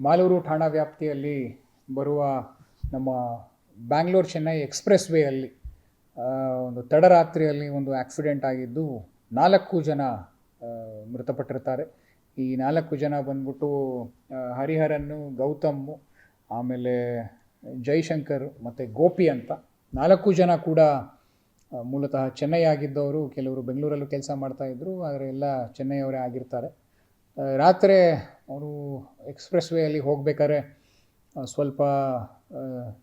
ಮಾಲೂರು ಠಾಣಾ ವ್ಯಾಪ್ತಿಯಲ್ಲಿ ಬರುವ ನಮ್ಮ ಬ್ಯಾಂಗ್ಳೂರು ಚೆನ್ನೈ ಎಕ್ಸ್ಪ್ರೆಸ್ ವೇಯಲ್ಲಿ ಒಂದು ತಡರಾತ್ರಿಯಲ್ಲಿ ಒಂದು ಆಕ್ಸಿಡೆಂಟ್ ಆಗಿದ್ದು ನಾಲ್ಕು ಜನ ಮೃತಪಟ್ಟಿರ್ತಾರೆ ಈ ನಾಲ್ಕು ಜನ ಬಂದ್ಬಿಟ್ಟು ಹರಿಹರನ್ನು ಗೌತಮ್ಮು ಆಮೇಲೆ ಜೈಶಂಕರ್ ಮತ್ತು ಗೋಪಿ ಅಂತ ನಾಲ್ಕು ಜನ ಕೂಡ ಮೂಲತಃ ಚೆನ್ನೈ ಆಗಿದ್ದವರು. ಕೆಲವರು ಬೆಂಗಳೂರಲ್ಲೂ ಕೆಲಸ ಮಾಡ್ತಾಯಿದ್ರು ಆದರೆ ಎಲ್ಲ ಚೆನ್ನೈಯವರೇ ಆಗಿರ್ತಾರೆ. ರಾತ್ರಿ ಅವರು ಎಕ್ಸ್ಪ್ರೆಸ್ ವೇಯಲ್ಲಿ ಹೋಗ್ಬೇಕಾದ್ರೆ ಸ್ವಲ್ಪ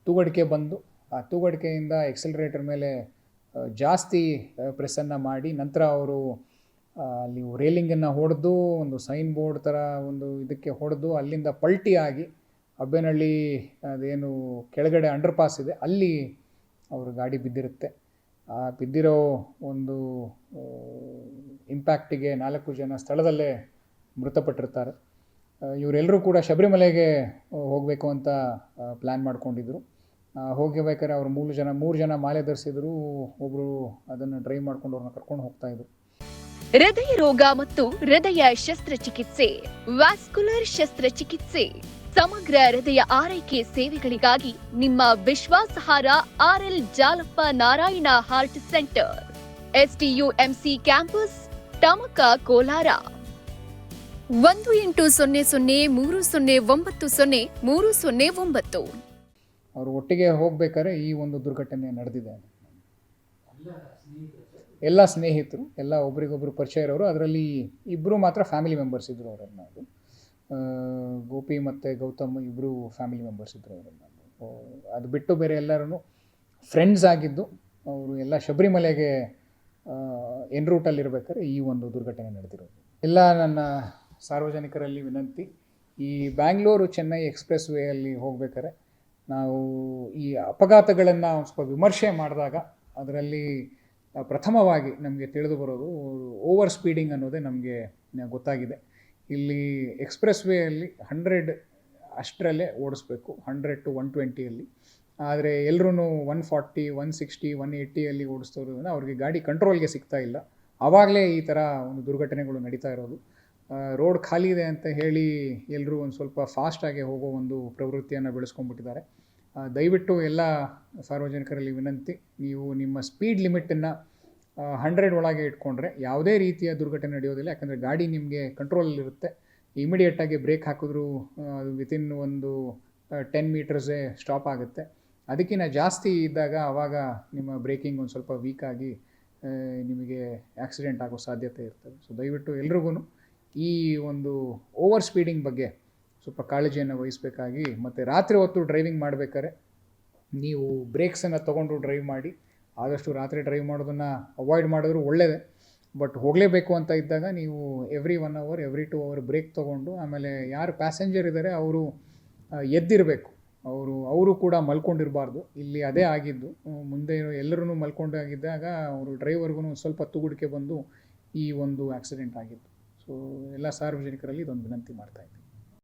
ತೂಗಡಿಕೆ ಬಂದು, ಆ ತೂಗಡಿಕೆಯಿಂದ ಎಕ್ಸಲ್ರೇಟರ್ ಮೇಲೆ ಜಾಸ್ತಿ ಪ್ರೆಸ್ಸನ್ನು ಮಾಡಿ ನಂತರ ಅವರು ಅಲ್ಲಿ ರೇಲಿಂಗನ್ನು ಹೊಡೆದು, ಒಂದು ಸೈನ್ ಬೋರ್ಡ್ ಥರ ಒಂದು ಇದಕ್ಕೆ ಹೊಡೆದು ಅಲ್ಲಿಂದ ಪಲ್ಟಿ ಆಗಿ ಅಬ್ಬೇನಹಳ್ಳಿ, ಅದೇನು ಕೆಳಗಡೆ ಅಂಡರ್ ಪಾಸ್ ಇದೆ, ಅಲ್ಲಿ ಅವ್ರ ಗಾಡಿ ಬಿದ್ದಿರುತ್ತೆ. ಆ ಬಿದ್ದಿರೋ ಒಂದು ಇಂಪ್ಯಾಕ್ಟಿಗೆ ನಾಲ್ಕು ಜನ ಸ್ಥಳದಲ್ಲೇ ಮೃತಪಟ್ಟಿರ್ತಾರೆ. ಇವರೆಲ್ಲರೂ ಕೂಡ ಶಬರಿಮಲೆಗೆ ಹೋಗಬೇಕು ಅಂತ ಪ್ಲ್ಯಾನ್ ಮಾಡ್ಕೊಂಡಿದ್ರು. ಹೋಗಿ ಹೋಗಬೇಕಾದ್ರೆ ಅವ್ರು ಮೂರು ಜನ ಮೂರು ಜನ ಮಾಲೆ ಧರಿಸಿದ್ರು. ಒಬ್ಬರು ಅದನ್ನು ಡ್ರೈವ್ ಮಾಡ್ಕೊಂಡು ಅವ್ರನ್ನ ಕರ್ಕೊಂಡು ಹೋಗ್ತಾಯಿದ್ರು ಹೃದಯ ರೋಗ ಮತ್ತು ಹೃದಯ ಶಸ್ತ್ರಚಿಕಿತ್ಸೆ, ವ್ಯಾಸ್ಕುಲರ್ ಶಸ್ತ್ರಚಿಕಿತ್ಸೆ, ಸಮಗ್ರ ಹೃದಯ ಆರೈಕೆ ಸೇವೆಗಳಿಗಾಗಿ ನಿಮ್ಮ ವಿಶ್ವಾಸಹಾರ R L Jalappa Narayana heart centre STUMC campus Tamaka Kolar. ಒಂದು ಎಂಟು ಸೊನ್ನೆ ಸೊನ್ನೆ ಮೂರು ಸೊನ್ನೆ ಒಂಬತ್ತು ಸೊನ್ನೆ ಮೂರು ಸೊನ್ನೆ ಒಂಬತ್ತು. ಅವರು ಒಟ್ಟಿಗೆ ಹೋಗ್ಬೇಕಾದ್ರೆ ಈ ಒಂದು ದುರ್ಘಟನೆ ನಡೆದಿದೆ. ಎಲ್ಲ ಸ್ನೇಹಿತರು, ಎಲ್ಲ ಒಬ್ರಿಗೊಬ್ರು ಪರಿಚಯ ಇರೋರು ಅದರಲ್ಲಿ ಇಬ್ಬರು ಮಾತ್ರ ಫ್ಯಾಮಿಲಿ ಮೆಂಬರ್ಸ್ ಇದ್ದರು ಅವರನ್ನು ಅದು ಗೋಪಿ ಮತ್ತು ಗೌತಮ್ ಇಬ್ಬರು ಫ್ಯಾಮಿಲಿ ಮೆಂಬರ್ಸ್ ಇದ್ದರು ಅವರನ್ನು ಅದು ಬಿಟ್ಟು ಬೇರೆ ಎಲ್ಲರೂ ಫ್ರೆಂಡ್ಸ್ ಆಗಿದ್ದು ಅವರು ಎಲ್ಲ ಶಬರಿಮಲೆಗೆ ಎನ್ ರೂಟಲ್ಲಿರ್ಬೇಕಾದ್ರೆ ಈ ಒಂದು ದುರ್ಘಟನೆ ನಡೆದಿರೋದು. ಎಲ್ಲ ನನ್ನ ಸಾರ್ವಜನಿಕರಲ್ಲಿ ವಿನಂತಿ. ಈ ಬ್ಯಾಂಗ್ಳೂರು ಚೆನ್ನೈ ಎಕ್ಸ್ಪ್ರೆಸ್ ವೇಯಲ್ಲಿ ಹೋಗ್ಬೇಕಾದ್ರೆ ನಾವು ಈ ಅಪಘಾತಗಳನ್ನು ಸ್ವಲ್ಪ ವಿಮರ್ಶೆ ಮಾಡಿದಾಗ ಅದರಲ್ಲಿ ಪ್ರಥಮವಾಗಿ ನಮಗೆ ತಿಳಿದು ಬರೋದು ಓವರ್ ಸ್ಪೀಡಿಂಗ್ ಅನ್ನೋದೇ ನಮಗೆ ಗೊತ್ತಾಗಿದೆ. ಇಲ್ಲಿ ಎಕ್ಸ್ಪ್ರೆಸ್ ವೇಯಲ್ಲಿ ಹಂಡ್ರೆಡ್ ಅಷ್ಟರಲ್ಲೇ ಓಡಿಸ್ಬೇಕು ಹಂಡ್ರೆಡ್ ಟು ಒನ್ ಟ್ವೆಂಟಿಯಲ್ಲಿ ಆದರೆ ಎಲ್ಲರೂ one forty one sixty one ಏಯ್ಟಿಯಲ್ಲಿ ಓಡಿಸ್ತೋದ್ರಿಂದ ಅವ್ರಿಗೆ ಗಾಡಿ ಕಂಟ್ರೋಲ್ಗೆ ಸಿಗ್ತಾ ಇಲ್ಲ. ಆವಾಗಲೇ ಈ ಥರ ಒಂದು ದುರ್ಘಟನೆಗಳು ನಡೀತಾ ಇರೋದು. ರೋಡ್ ಖಾಲಿ ಇದೆ ಅಂತ ಹೇಳಿ ಎಲ್ಲರೂ ಒಂದು ಸ್ವಲ್ಪ ಫಾಸ್ಟಾಗಿ ಹೋಗೋ ಒಂದು ಪ್ರವೃತ್ತಿಯನ್ನು ಬೆಳೆಸ್ಕೊಂಡ್ಬಿಟ್ಟಿದ್ದಾರೆ. ದಯವಿಟ್ಟು ಎಲ್ಲ ಸಾರ್ವಜನಿಕರಲ್ಲಿ ವಿನಂತಿ, ನೀವು ನಿಮ್ಮ ಸ್ಪೀಡ್ ಲಿಮಿಟನ್ನು ಹಂಡ್ರೆಡ್ ಒಳಗೆ ಇಟ್ಕೊಂಡ್ರೆ ಯಾವುದೇ ರೀತಿಯ ದುರ್ಘಟನೆ ನಡೆಯೋದಿಲ್ಲ, ಯಾಕಂದರೆ ಗಾಡಿ ನಿಮಗೆ ಕಂಟ್ರೋಲಲ್ಲಿರುತ್ತೆ ಇಮಿಡಿಯೇಟಾಗಿ ಬ್ರೇಕ್ ಹಾಕಿದ್ರು ಅದು ವಿತಿನ್ ಒಂದು ಟೆನ್ ಮೀಟರ್ಸೇ ಸ್ಟಾಪ್ ಆಗುತ್ತೆ. ಅದಕ್ಕಿಂತ ಜಾಸ್ತಿ ಇದ್ದಾಗ ಆವಾಗ ನಿಮ್ಮ ಬ್ರೇಕಿಂಗ್ ಒಂದು ಸ್ವಲ್ಪ ವೀಕಾಗಿ ನಿಮಗೆ ಆಕ್ಸಿಡೆಂಟ್ ಆಗೋ ಸಾಧ್ಯತೆ ಇರ್ತದೆ. ಸೊ ದಯವಿಟ್ಟು ಎಲ್ರಿಗೂ ಈ ಒಂದು ಓವರ್ ಸ್ಪೀಡಿಂಗ್ ಬಗ್ಗೆ ಸ್ವಲ್ಪ ಕಾಳಜಿಯನ್ನು ವಹಿಸಬೇಕಾಗಿ ಮತ್ತು ರಾತ್ರಿ ಹೊತ್ತು ಡ್ರೈವಿಂಗ್ ಮಾಡಬೇಕಾದ್ರೆ ನೀವು ಬ್ರೇಕ್ಸನ್ನು ತೊಗೊಂಡು ಡ್ರೈವ್ ಮಾಡಿ. ಆದಷ್ಟು ರಾತ್ರಿ ಡ್ರೈವ್ ಮಾಡೋದನ್ನು ಅವಾಯ್ಡ್ ಮಾಡಿದ್ರು ಒಳ್ಳೆಯದೇ ಬಟ್ ಹೋಗಲೇಬೇಕು ಅಂತ ಇದ್ದಾಗ ನೀವು every one hour every two hour break ತೊಗೊಂಡು ಆಮೇಲೆ ಯಾರು ಪ್ಯಾಸೆಂಜರ್ ಇದ್ದಾರೆ ಅವರು ಎದ್ದಿರಬೇಕು. ಅವರು ಅವರು ಕೂಡ ಮಲ್ಕೊಂಡಿರಬಾರ್ದು. ಇಲ್ಲಿ ಅದೇ ಆಗಿದ್ದು. ಮುಂದೆ ಎಲ್ಲರೂ ಮಲ್ಕೊಂಡಾಗಿದ್ದಾಗ ಅವರು ಡ್ರೈವರ್ಗೂ ಸ್ವಲ್ಪ ತುಗುಡಿಕೆ ಬಂದು ಈ ಒಂದು ಆಕ್ಸಿಡೆಂಟ್ ಆಗಿದ್ದು ಸೊ ಎಲ್ಲ ಸಾರ್ವಜನಿಕರಲ್ಲಿ ಇದೊಂದು ವಿನಂತಿ ಮಾಡ್ತಾ ಇದ್ದೀನಿ.